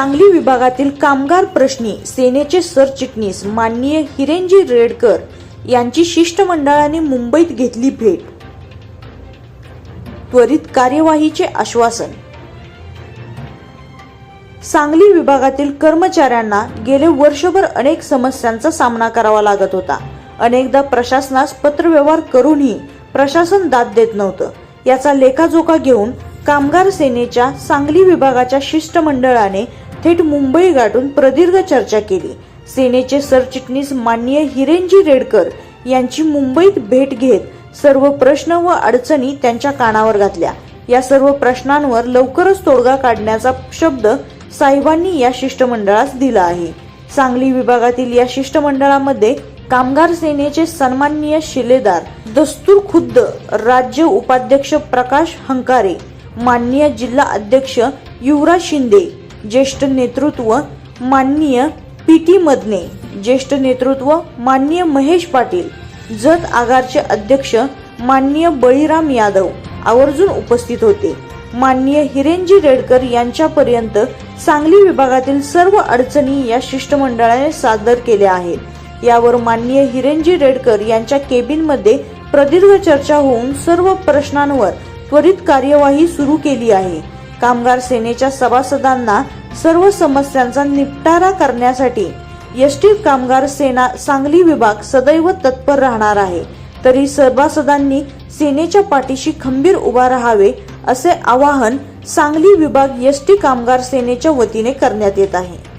सांगली विभागातील कामगार प्रश्नी सेनेचे सरचिटणीस माननीय हिरेनजी रेडकर यांची शिष्टमंडळाने मुंबईत घेतली भेट. त्वरित कार्यवाहीचे आश्वासन. सांगली विभागातील कर्मचाऱ्यांना गेले वर्षभर अनेक समस्यांचा सामना करावा लागत होता. अनेकदा प्रशासनास पत्रव्यवहार करूनही प्रशासन दाद देत नव्हतं. याचा लेखाजोखा घेऊन कामगार सेनेच्या सांगली विभागाच्या शिष्टमंडळाने थेट मुंबई गाठून प्रदीर्घ चर्चा केली. सेनेचे सरचिटणीस माननीय हिरेनजी रेडकर यांची मुंबईत भेट घेत सर्व प्रश्न व अडचणी त्यांच्या कानावर घातल्या. या सर्व प्रश्नांवर लवकरच तोडगा काढण्याचा शब्द साहेबांनी या शिष्टमंडळास दिला आहे. सांगली विभागातील या शिष्टमंडळामध्ये कामगार सेनेचे सन्माननीय शिलेदार दस्तूर खुद्द राज्य उपाध्यक्ष प्रकाश हंकारे माननीय जिल्हा अध्यक्ष युवराज शिंदे ज्येष्ठ नेतृत्व माननीय पी टी मदने ज्येष्ठ नेतृत्व माननीय महेश पाटील जत आगारचे अध्यक्ष माननीय बळीराम यादव आवर्जून उपस्थित होते. माननीय हिरेनजी रेडकर यांच्यापर्यंत सांगली विभागातील सर्व अडचणी या शिष्टमंडळाने सादर केल्या आहेत. यावर माननीय हिरेनजी रेडकर यांच्या केबिनमध्ये प्रदीर्घ चर्चा होऊन सर्व प्रश्नांवर त्वरित कार्यवाही सुरू केली आहे. कामगार सेनेच्या सभासदांना सर्व समस्यांचा निपटारा करण्यासाठी एसटी कामगार सेना सांगली विभाग सदैव तत्पर राहणार आहे. तरी सभासदांनी सेनेच्या पाठीशी खंबीर उभा राहावे असे आवाहन सांगली विभाग एसटी कामगार सेनेच्या वतीने करण्यात येत आहे.